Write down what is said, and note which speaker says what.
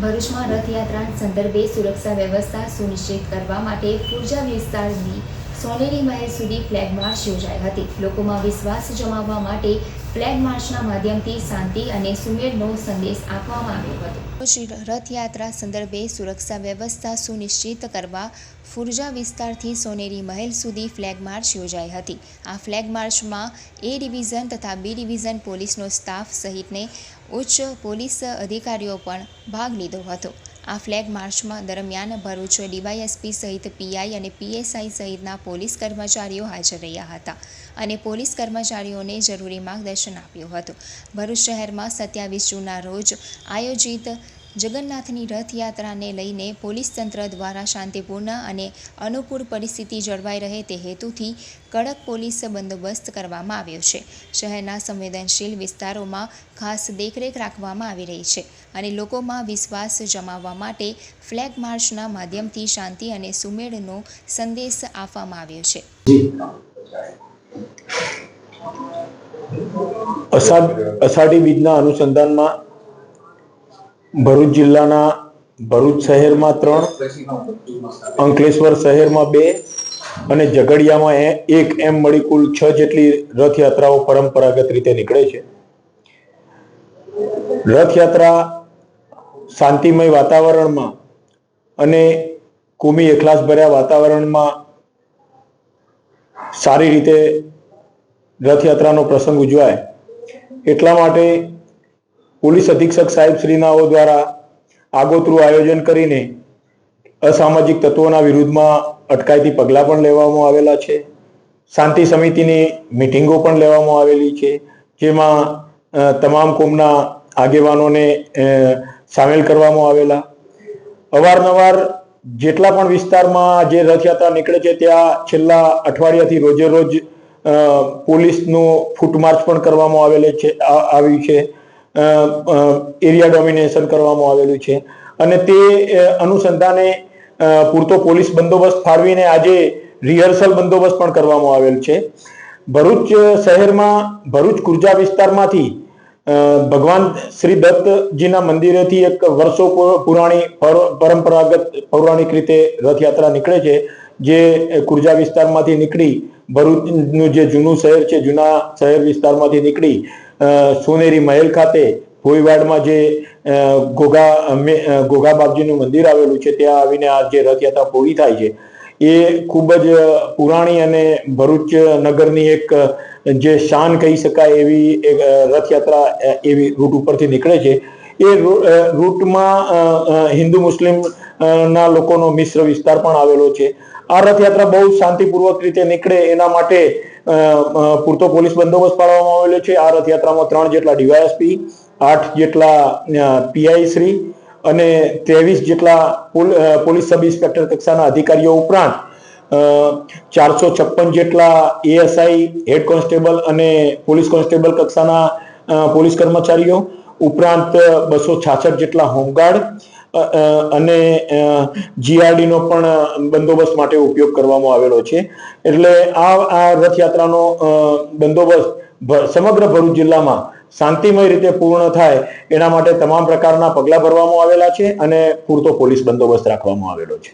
Speaker 1: ભરૂચમાં રથયાત્રા સંદર્ભે સુરક્ષા વ્યવસ્થા સુનિશ્ચિત કરવા માટે પૂર્જા વિસ્તારની સોનેરી મહેલ સુધી ફ્લેગ માર્ચ યોજાઈ હતી. લોકોમાં વિશ્વાસ જમાવવા માટે ફ્લેગ માર્ચના માધ્યમથી શાંતિ અને સુમેળનો સંદેશ આપવામાં આવ્યો હતો. રથયાત્રા સંદર્ભે સુરક્ષા વ્યવસ્થા સુનિશ્ચિત કરવા ફુરજા વિસ્તારથી સોનેરી મહેલ સુધી ફ્લેગ માર્ચ યોજાઈ હતી. આ ફ્લેગ માર્ચમાં એ ડિવિઝન તથા બી ડિવિઝન પોલીસનો સ્ટાફ સહિતને ઉચ્ચ પોલીસ અધિકારીઓ પણ ભાગ લીધો હતો. આ ફ્લેગ માર્ચમાં દરમિયાન ભરૂચ ડીવાયએસપી સહિત પીઆઈ અને પીએસઆઈ સહિતના પોલીસ કર્મચારીઓ હાજર રહ્યા હતા અને પોલીસ કર્મચારીઓને જરૂરી માર્ગદર્શન આપ્યું હતું. ભરૂચ શહેરમાં સત્યાવીસ જૂનના રોજ આયોજિત જગન્નાથની રથયાત્રાને લઈને પોલીસ તંત્ર દ્વારા શાંતિપૂર્ણ અને અનુકૂળ પરિસ્થિતિ જળવાઈ રહે તે હેતુથી કડક પોલીસ બંદોબસ્ત કરવામાં આવ્યો છે. શહેરના સંવેદનશીલ વિસ્તારોમાં ખાસ દેખરેખ રાખવામાં આવી રહી છે અને લોકોમાં વિશ્વાસ જમાવવા માટે ફ્લેગ માર્ચના માધ્યમથી શાંતિ અને સુમેળનો સંદેશ આપવામાં આવ્યો છે.
Speaker 2: અષાઢી બીજના અનુસંધાનમાં ભરૂચ જિલ્લાના ભરૂચ શહેરમાં ત્રણ, અંકલેશ્વર શહેરમાં બે અને ઝઘડિયામાં એક એમ મળી કુલ છ જેટલી રથયાત્રાઓ પરંપરાગત રીતે નીકળે છે. રથયાત્રા શાંતિમય વાતાવરણમાં અને કોમી એખલાસભર્યા વાતાવરણમાં સારી રીતે રથયાત્રાનો પ્રસંગ ઉજવાય એટલા માટે પોલીસ અધિક્ષક સાહેબ શ્રીનાઓ દ્વારા આગોતરું આયોજન કરીને અસામાજિક તત્વોના વિરુદ્ધમાં અટકાયતી પગલાં પણ લેવામાં આવેલા છે. શાંતિ સમિતિની મિટિંગો પણ લેવામાં આવેલી છે, જેમાં તમામ કોમના આગેવાનોને સામેલ કરવામાં આવેલા. અવારનવાર જેટલા પણ વિસ્તારમાં જે રથયાત્રા નીકળે છે, ત્યાં છેલ્લા અઠવાડિયાથી રોજે રોજ પોલીસનું ફૂટમાર્ચ પણ કરવામાં આવેલી છે, આ- આવી છે. એરિયા ડોમિનેશન કરવામાં આવેલું છે. અને તે અનુસંધાને પૂરતો પોલીસ બંદોબસ્ત ફાળવીને આજે રિહર્સલ બંદોબસ્ત પણ કરવામાં આવેલ છે. ભરૂચ શહેરમાં, ભરૂચ કુર્જા વિસ્તારમાંથી ભગવાન શ્રી દત્તજીના મંદિરેથી એક વર્ષો પુરાણી પરંપરાગત પૌરાણિક રીતે રથયાત્રા નીકળે છે, જે કુર્જા વિસ્તારમાંથી નીકળી ભરૂચનું જે જૂનું શહેર છે, જૂના શહેર વિસ્તારમાંથી નીકળી સોનેરી મહેલ ખાતે ભોયવાડમાં જે ગોગા ઘોઘા બાપજીનું મંદિર આવેલું છે, ત્યાં આવીને આ જે રથયાત્રા પૂરી થાય છે, એ ખૂબ જ પુરાણી અને ભરૂચ નગરની એક, જે શાન કહી શકાય એવી એક રથયાત્રા એવી રૂટ ઉપરથી નીકળે છે. એ રૂટમાં હિન્દુ મુસ્લિમ ના લોકોનો મિશ્ર વિસ્તાર પણ આવેલો છે. આ રથયાત્રા બહુ શાંતિપૂર્વક રીતે નીકળે એના માટે પૂરતો પોલીસ બંદોબસ્ત પાડવામાં આવેલો છે. આ રથયાત્રામાં ત્રણ જેટલા ડીવાયએસપી, આઠ જેટલા પીઆઈ શ્રી અને ત્રેવીસ જેટલા પોલ- પોલીસ સબ ઇન્સ્પેક્ટર કક્ષાના અધિકારીઓ ઉપરાંત ચારસો છપ્પન જેટલા એએસઆઈ હેડ કોન્સ્ટેબલ અને પોલીસ કોન્સ્ટેબલ કક્ષાના પોલીસ કર્મચારીઓ ઉપરાંત બસો છાછઠ જેટલા હોમગાર્ડ અને જીઆરડીનો પણ બંદોબસ્ત માટે ઉપયોગ કરવામાં આવેલો છે. એટલે આ આ રથયાત્રાનો બંદોબસ્ત સમગ્ર ભરૂચ જિલ્લામાં શાંતિમય રીતે પૂર્ણ થાય એના માટે તમામ પ્રકારના પગલાં ભરવામાં આવેલા છે અને પૂરતો પોલીસ બંદોબસ્ત રાખવામાં આવેલો છે.